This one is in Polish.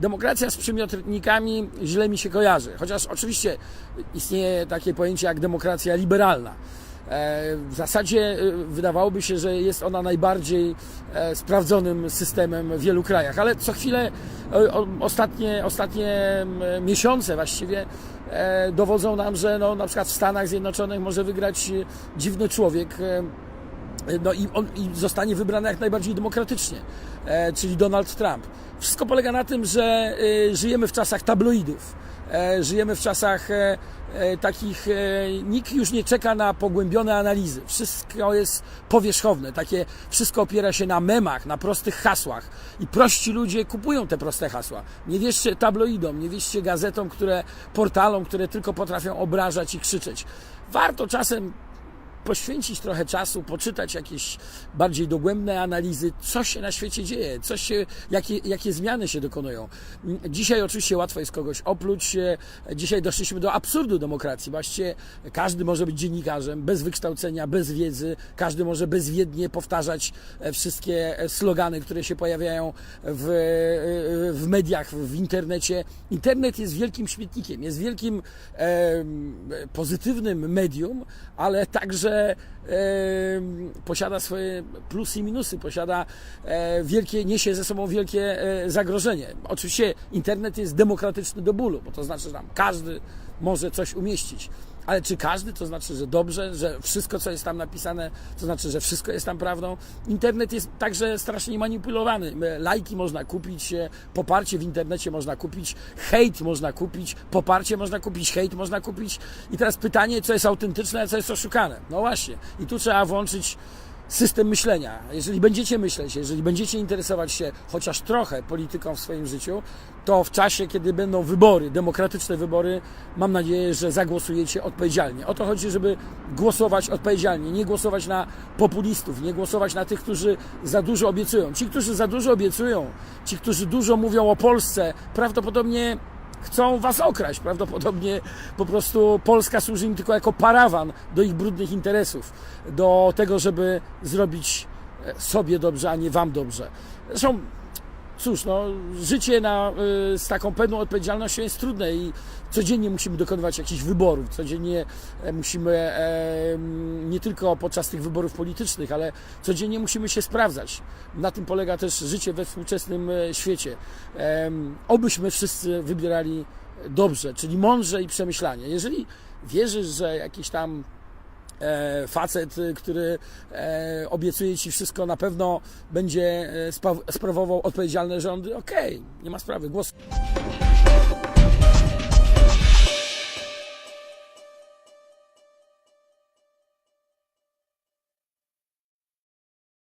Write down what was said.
demokracja z przymiotnikami źle mi się kojarzy. Chociaż oczywiście istnieje takie pojęcie jak demokracja liberalna. E, W zasadzie e, wydawałoby się, że jest ona najbardziej e, sprawdzonym systemem w wielu krajach, ale co chwilę ostatnie, ostatnie miesiące właściwie dowodzą nam, że no, na przykład w Stanach Zjednoczonych może wygrać dziwny człowiek, no i, on, i zostanie wybrany jak najbardziej demokratycznie, e, czyli Donald Trump. Wszystko polega na tym, że e, żyjemy w czasach tabloidów. E, żyjemy w czasach e, e, takich, e, nikt już nie czeka na pogłębione analizy. Wszystko jest powierzchowne, takie, wszystko opiera się na memach, na prostych hasłach. I prości ludzie kupują te proste hasła. Nie wierzcie tabloidom, nie wierzcie gazetom, które, portalom, które tylko potrafią obrażać i krzyczeć. Warto czasem poświęcić trochę czasu, poczytać jakieś bardziej dogłębne analizy, co się na świecie dzieje, co się, jakie, jakie zmiany się dokonują. Dzisiaj oczywiście łatwo jest kogoś opluć. Dzisiaj doszliśmy do absurdu demokracji. Właściwie każdy może być dziennikarzem, bez wykształcenia, bez wiedzy. Każdy może bezwiednie powtarzać e, wszystkie slogany, które się pojawiają w, e, w mediach, w internecie. Internet jest wielkim śmietnikiem, jest wielkim em, pozytywnym medium, ale także em, posiada swoje plusy i minusy, posiada e, wielkie, niesie ze sobą wielkie e, zagrożenie. Oczywiście internet jest demokratyczny do bólu, bo to znaczy, że tam każdy może coś umieścić. Ale czy każdy to znaczy, że dobrze, że wszystko, co jest tam napisane, to znaczy, że wszystko jest tam prawdą? Internet jest także strasznie manipulowany. Lajki można kupić, e, poparcie w internecie można kupić, hejt można kupić, poparcie można kupić, hejt można kupić. I teraz pytanie, co jest autentyczne, a co jest oszukane. No właśnie. I tu trzeba włączyć system myślenia. Jeżeli będziecie myśleć, jeżeli będziecie interesować się chociaż trochę polityką w swoim życiu, to w czasie, kiedy będą wybory, demokratyczne wybory, mam nadzieję, że zagłosujecie odpowiedzialnie. O to chodzi, żeby głosować odpowiedzialnie, nie głosować na populistów, nie głosować na tych, którzy za dużo obiecują. Ci, którzy za dużo obiecują, ci, którzy dużo mówią o Polsce, prawdopodobnie chcą was okraść. Prawdopodobnie po prostu Polska służy im tylko jako parawan do ich brudnych interesów, do tego, żeby zrobić e, sobie dobrze, a nie wam dobrze. Zresztą, cóż, no, życie na, y, z taką pewną odpowiedzialnością jest trudne i codziennie musimy dokonywać jakichś wyborów, codziennie e, musimy, e, nie tylko podczas tych wyborów politycznych, ale codziennie musimy się sprawdzać. Na tym polega też życie we współczesnym e, świecie. Obyśmy wszyscy wybierali dobrze, czyli mądrze i przemyślanie. Jeżeli wierzysz, że jakiś tam facet, y, który e, obiecuje ci wszystko, na pewno będzie e, sprawował odpowiedzialne rządy, okej, nie ma sprawy, głos.